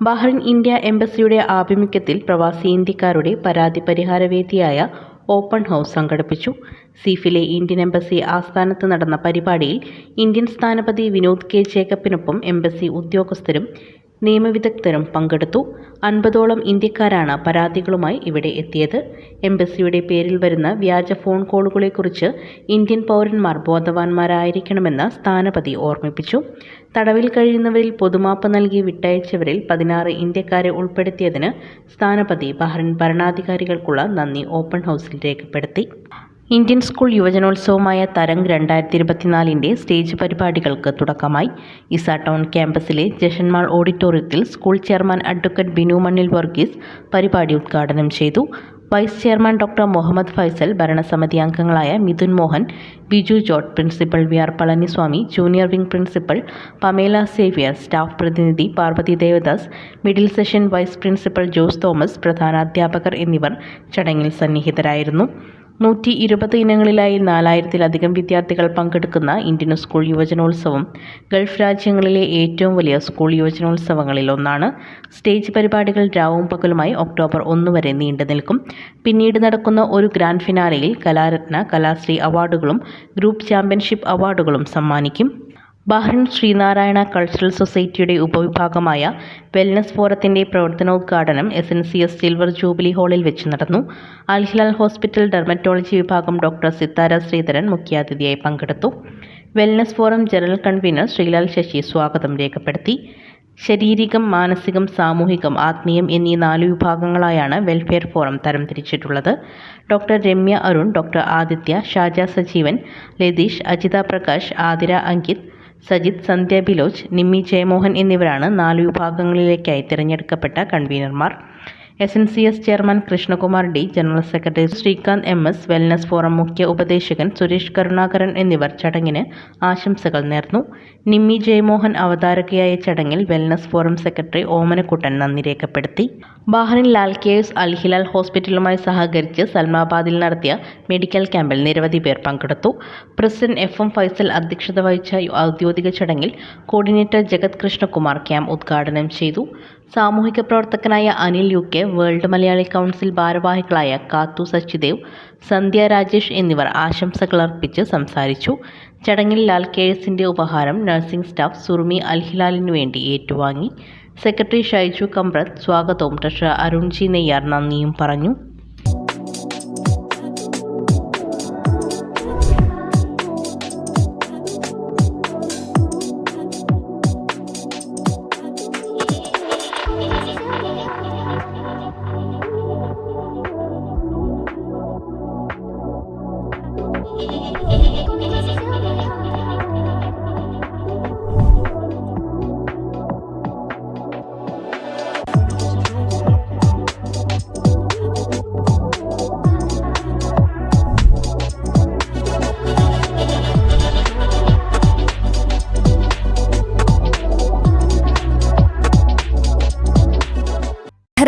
Bahrain India എംബസിയുടെ ആഭിമുഖ്യത്തിൽ പ്രവാസി ഇന്ത്യക്കാരുടെ പരാതി പരിഹാര വേദിയായ ഓപ്പൺ ഹൗസ് സംഘടിപ്പിച്ചു. സീഫിലെ ഇന്ത്യൻ എംബസി ആസ്ഥാനത്ത് നടന്ന പരിപാടിയിൽ ഇന്ത്യൻ സ്ഥാനപതി വിനോദ് കെ ജേക്കബിനൊപ്പം എംബസി ഉദ്യോഗസ്ഥരും നിയമവിദഗ്ധരും പങ്കെടുത്തു. അൻപതോളം ഇന്ത്യക്കാരാണ് പരാതികളുമായി ഇവിടെ എത്തിയത്. എംബസിയുടെ പേരിൽ വരുന്ന വ്യാജ ഫോൺ കോളുകളെക്കുറിച്ച് ഇന്ത്യൻ പൗരന്മാർ ബോധവാന്മാരായിരിക്കണമെന്ന് സ്ഥാനപതി ഓർമ്മിപ്പിച്ചു. തടവിൽ കഴിയുന്നവരിൽ പൊതുമാപ്പ് നൽകി വിട്ടയച്ചവരിൽ പതിനാറ് ഇന്ത്യക്കാരെ ഉൾപ്പെടുത്തിയതിന് സ്ഥാനപതി ബഹ്റിൻ ഭരണാധികാരികൾക്കുള്ള നന്ദി ഓപ്പൺ ഹൗസിൽ രേഖപ്പെടുത്തി. ഇന്ത്യൻ സ്കൂൾ യുവജനോത്സവമായ തരംഗ് രണ്ടായിരത്തി ഇരുപത്തിനാലിന്റെ സ്റ്റേജ് പരിപാടികൾക്ക് തുടക്കമായി. ഇസ ടൗൺ ക്യാമ്പസിലെ ജഷന്മാൾ ഓഡിറ്റോറിയത്തിൽ സ്കൂൾ ചെയർമാൻ അഡ്വക്കേറ്റ് ബിനു മണ്ണിൽ വർഗീസ് പരിപാടി ഉദ്ഘാടനം ചെയ്തു. Vice chairman doctor Muhammad Faisal ഭരണസമിതി അംഗങ്ങളായ Mithun Mohan Biju George principal V R Palaniswami junior wing principal Pamela Xavier staff പ്രതിനിധി Parvathy Devadas middle section vice principal Jose Thomas പ്രധാനാധ്യാപകർ എന്നിവർ ചടങ്ങിൽ സന്നിഹിതരായിരുന്നു. നൂറ്റി ഇരുപത് ഇനങ്ങളിലായി നാലായിരത്തിലധികം വിദ്യാർത്ഥികൾ പങ്കെടുക്കുന്ന ഇന്ത്യൻ സ്കൂൾ യുവജനോത്സവം ഗൾഫ് രാജ്യങ്ങളിലെ ഏറ്റവും വലിയ സ്കൂൾ യുവജനോത്സവങ്ങളിൽ ഒന്നാണ്. സ്റ്റേജ് പരിപാടികൾ രാവും പകലുമായി ഒക്ടോബർ ഒന്ന് വരെ നീണ്ടു നിൽക്കും. പിന്നീട് നടക്കുന്ന ഒരു ഗ്രാൻഡ് ഫിനാലയിൽ കലാരത്ന കലാശ്രീ അവാർഡുകളും ഗ്രൂപ്പ് ചാമ്പ്യൻഷിപ്പ് അവാർഡുകളും സമ്മാനിക്കും. ബഹ്റിൻ ശ്രീനാരായണ കൾച്ചറൽ സൊസൈറ്റിയുടെ ഉപവിഭാഗമായ വെൽനസ് ഫോറത്തിന്റെ പ്രവർത്തനോദ്ഘാടനം S N C S silver jubilee ഹാളിൽ വെച്ച് നടന്നു. അൽഹിലാൽ ഹോസ്പിറ്റൽ ഡെർമറ്റോളജി വിഭാഗം ഡോക്ടർ സിത്താര ശ്രീധരൻ മുഖ്യാതിഥിയായി പങ്കെടുത്തു. Wellness forum general convener Srilal Sasi സ്വാഗതം രേഖപ്പെടുത്തി. ശാരീരികം മാനസികം സാമൂഹികം ആത്മീയം എന്നീ നാല് വിഭാഗങ്ങളായാണ് വെൽഫെയർ ഫോറം തരംതിരിച്ചിട്ടുള്ളത്. ഡോക്ടർ രമ്യ അരുൺ ഡോക്ടർ ആദിത്യ ഷാജ സജീവൻ ലതീഷ് അജിത പ്രകാശ് ആതിര അങ്കിത് സജിത് സന്ധ്യ ബിലോച്ച് നിമ്മി ജയമോഹൻ എന്നിവരാണ് നാല് വിഭാഗങ്ങളിലേക്കായി തിരഞ്ഞെടുക്കപ്പെട്ട കൺവീനർമാർ S N C S chairman Krishnakumar D general secretary Srikanth M S wellness forum മുഖ്യ ഉപദേശകൻ സുരേഷ് കരുണാകരൻ എന്നിവർ ചടങ്ങിന് ആശംസകൾ നേർന്നു. നിമ്മി ജയമോഹൻ അവതാരകയായ ചടങ്ങിൽ വെൽനസ് ഫോറം സെക്രട്ടറി ഓമനക്കുട്ടൻ നന്ദി രേഖപ്പെടുത്തി. Bahrain Lal cares Al Hilal ഹോസ്പിറ്റലുമായി സഹകരിച്ച് സൽമാബാദിൽ നടത്തിയ മെഡിക്കൽ ക്യാമ്പിൽ നിരവധി പേർ പങ്കെടുത്തു. പ്രസിഡന്റ് എഫ് എം ഫൈസൽ അധ്യക്ഷത വഹിച്ച ഔദ്യോഗിക ചടങ്ങിൽ കോർഡിനേറ്റർ ജഗത് കൃഷ്ണകുമാർ ക്യാമ്പ് ഉദ്ഘാടനം ചെയ്തു. സാമൂഹിക പ്രവർത്തകനായ Anil U K world Malayali council ഭാരവാഹികളായ കാത്തു സച്ചിദേവ് സന്ധ്യ രാജേഷ് എന്നിവർ ആശംസകൾ അർപ്പിച്ച് സംസാരിച്ചു. ചടങ്ങിൽ ലാൽ കേസിന്റെ ഉപഹാരം നഴ്സിംഗ് സ്റ്റാഫ് സുർമി അൽഹിലാലിനു വേണ്ടി ഏറ്റുവാങ്ങി. സെക്രട്ടറി ഷൈജു കമ്പ്രത് സ്വാഗതവും ട്രഷറർ അരുൺജി നെയ്യാർ നന്ദിയും പറഞ്ഞു.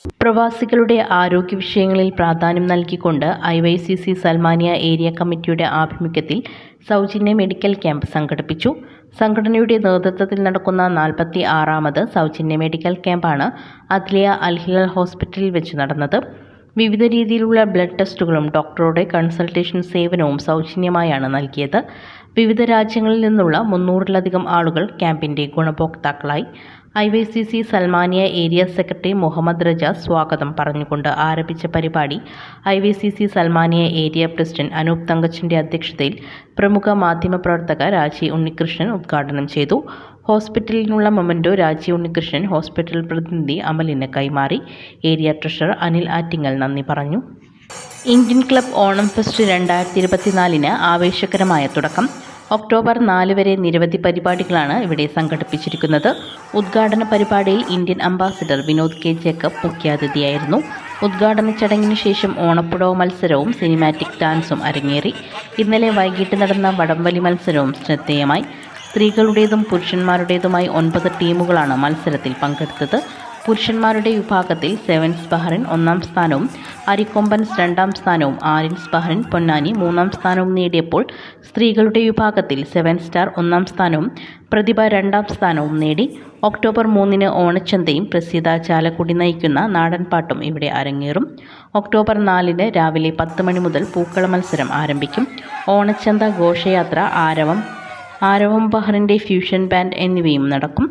പ്രവാസികളുടെ ആരോഗ്യ വിഷയങ്ങളിൽ പ്രാധാന്യം നൽകിക്കൊണ്ട് I Y C C Salmaniya area കമ്മിറ്റിയുടെ ആഭിമുഖ്യത്തിൽ സൗജന്യ മെഡിക്കൽ ക്യാമ്പ് സംഘടിപ്പിച്ചു. സംഘടനയുടെ നേതൃത്വത്തിൽ നടക്കുന്ന നാൽപ്പത്തി ആറാമത് സൗജന്യ മെഡിക്കൽ ക്യാമ്പാണ് അദ്ലിയ അൽഹിലൽ ഹോസ്പിറ്റലിൽ വെച്ച് നടന്നത്. വിവിധ രീതിയിലുള്ള ബ്ലഡ് ടെസ്റ്റുകളും ഡോക്ടറുടെ കൺസൾട്ടേഷൻ സേവനവും സൗജന്യമായാണ് നൽകിയത്. വിവിധ രാജ്യങ്ങളിൽ നിന്നുള്ള മുന്നൂറിലധികം ആളുകൾ ക്യാമ്പിന്റെ ഗുണഭോക്താക്കളായി. I Y C C Salmaniya area secretary Muhammad Raja സ്വാഗതം പറഞ്ഞുകൊണ്ട് ആരംഭിച്ച പരിപാടി I Y C C Salmaniya area president Anoop തങ്കച്ചിന്റെ അധ്യക്ഷതയിൽ പ്രമുഖ മാധ്യമപ്രവർത്തക രാജി ഉണ്ണികൃഷ്ണൻ ഉദ്ഘാടനം ചെയ്തു. ഹോസ്പിറ്റലിനുള്ള മൊമന്റോ രാജി ഉണ്ണികൃഷ്ണൻ ഹോസ്പിറ്റൽ പ്രതിനിധി അമലിന് കൈമാറി. ഏരിയ ട്രഷറർ അനിൽ ആറ്റിങ്ങൽ നന്ദി പറഞ്ഞു. ഇന്ത്യൻ ക്ലബ് ഓണം ഫെസ്റ്റ് രണ്ടായിരത്തി ഇരുപത്തിനാലിന് ആവേശകരമായ തുടക്കം. ഒക്ടോബർ നാല് വരെ നിരവധി പരിപാടികളാണ് ഇവിടെ സംഘടിപ്പിച്ചിരിക്കുന്നത്. ഉദ്ഘാടന പരിപാടിയിൽ Indian ambassador Vinod K Jacob മുഖ്യാതിഥിയായിരുന്നു. ഉദ്ഘാടന ചടങ്ങിന് ശേഷം ഓണപ്പുടവ മത്സരവും സിനിമാറ്റിക് ഡാൻസും അരങ്ങേറി. ഇന്നലെ വൈകിട്ട് നടന്ന വടംവലി മത്സരവും ശ്രദ്ധേയമായി. സ്ത്രീകളുടേതും പുരുഷന്മാരുടേതുമായി ഒൻപത് ടീമുകളാണ് മത്സരത്തിൽ പങ്കെടുത്തത്. പുരുഷന്മാരുടെ വിഭാഗത്തിൽ സെവൻസ് ബഹ്റിൻ ഒന്നാം സ്ഥാനവും അരിക്കൊമ്പൻസ് രണ്ടാം സ്ഥാനവും ആരിൻസ് ബഹ്റിൻ പൊന്നാനി മൂന്നാം സ്ഥാനവും നേടിയപ്പോൾ സ്ത്രീകളുടെ വിഭാഗത്തിൽ സെവൻ സ്റ്റാർ ഒന്നാം സ്ഥാനവും പ്രതിഭ രണ്ടാം സ്ഥാനവും നേടി ഒക്ടോബർ മൂന്നിന് ഓണച്ചന്തയും പ്രസീത ചാലക്കുടി നയിക്കുന്ന നാടൻപാട്ടും ഇവിടെ അരങ്ങേറും. ഒക്ടോബർ നാലിന് രാവിലെ പത്ത് മണി മുതൽ പൂക്കള മത്സരം ആരംഭിക്കും. ഓണച്ചന്ത ഘോഷയാത്ര ആരവം ആരവം ബഹ്റിന്റെ ഫ്യൂഷൻ ബാൻഡ് എന്നിവയും നടക്കും.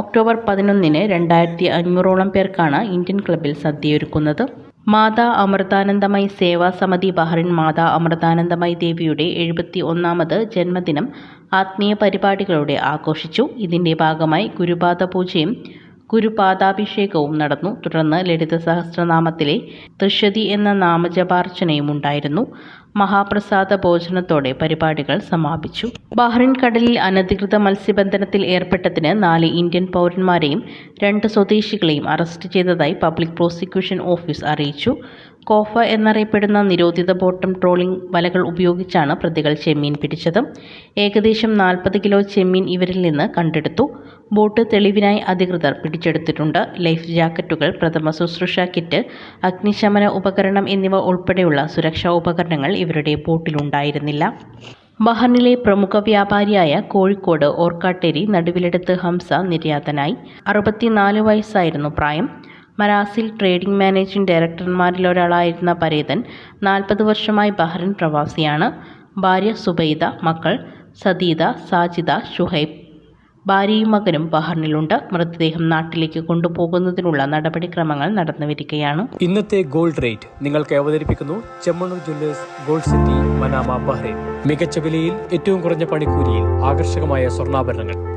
ഒക്ടോബർ പതിനൊന്നിന് രണ്ടായിരത്തി അഞ്ഞൂറോളം പേർക്കാണ് ഇന്ത്യൻ ക്ലബിൽ സദ്യയൊരുക്കുന്നത്. മാതാ അമൃതാനന്ദമയി സേവാ സമിതി ബഹ്റിൻ മാതാ അമൃതാനന്ദമയി ദേവിയുടെ എഴുപത്തി ഒന്നാമത് ജന്മദിനം ആത്മീയ പരിപാടികളോടെ ആഘോഷിച്ചു. ഇതിന്റെ ഭാഗമായി ഗുരുപാദ പൂജയും ഗുരുപാദാഭിഷേകവും നടന്നു. തുടർന്ന് ലളിത സഹസ്രനാമത്തിലെ തൃശതി എന്ന നാമജപാർച്ചനയും ഉണ്ടായിരുന്നു. മഹാപ്രസാദ ഭോജനത്തോടെ പരിപാടികൾ സമാപിച്ചു. ബഹ്റിൻ കടലിൽ അനധികൃത മത്സ്യബന്ധനത്തിൽ ഏർപ്പെട്ടതിന് നാല് ഇന്ത്യൻ പൗരന്മാരെയും രണ്ട് സ്വദേശികളെയും അറസ്റ്റ് ചെയ്തതായി പബ്ലിക് പ്രോസിക്യൂഷൻ ഓഫീസ് അറിയിച്ചു. കോഫ എന്നറിയപ്പെടുന്ന നിരോധിത ബോട്ടം ട്രോളിംഗ് വലകൾ ഉപയോഗിച്ചാണ് പ്രതികൾ ചെമ്മീൻ പിടിച്ചത്. ഏകദേശം നാൽപ്പത് കിലോ ചെമ്മീൻ ഇവരിൽ നിന്ന് കണ്ടെടുത്തു. ബോട്ട് തെളിവിനായി അധികൃതർ പിടിച്ചെടുത്തിട്ടുണ്ട്. ലൈഫ് ജാക്കറ്റുകൾ പ്രഥമ ശുശ്രൂഷ കിറ്റ് അഗ്നിശമന ഉപകരണം എന്നിവ ഉൾപ്പെടെയുള്ള സുരക്ഷാ ഉപകരണങ്ങൾ ഇവരുടെ ബോട്ടിലുണ്ടായിരുന്നില്ല ബഹറിനിലെ പ്രമുഖ വ്യാപാരിയായ കോഴിക്കോട് ഓർക്കാട്ടേരി നടുവിലെടുത്ത് ഹംസ നിര്യാതനായി. അറുപത്തിനാല് വയസ്സായിരുന്നു പ്രായം. മരാസിൽ ട്രേഡിംഗ് മാനേജിംഗ് ഡയറക്ടർമാരിലൊരാളായിരുന്ന പരേതൻ നാൽപ്പത് വർഷമായി ബഹ്റിൻ പ്രവാസിയാണ്. ഭാര്യ സുബൈദ മക്കൾ സദീദ സാജിദ ഷുഹൈബ്. ഭാര്യയും മകനും ബഹ്റിനിലുണ്ട്. മൃതദേഹം നാട്ടിലേക്ക് കൊണ്ടുപോകുന്നതിനുള്ള നടപടിക്രമങ്ങൾ നടന്നുവരികയാണ്. ഇന്നത്തെ ഗോൾഡ് റേറ്റ് നിങ്ങൾക്ക് അവതരിപ്പിക്കുന്നു Chemmanur jewellers gold city Manama Bahrain. മികച്ച വിലയിൽ ഏറ്റവും കുറഞ്ഞ പണിക്കൂലിയിൽ ആകർഷകമായ സ്വർണാഭരണങ്ങൾ.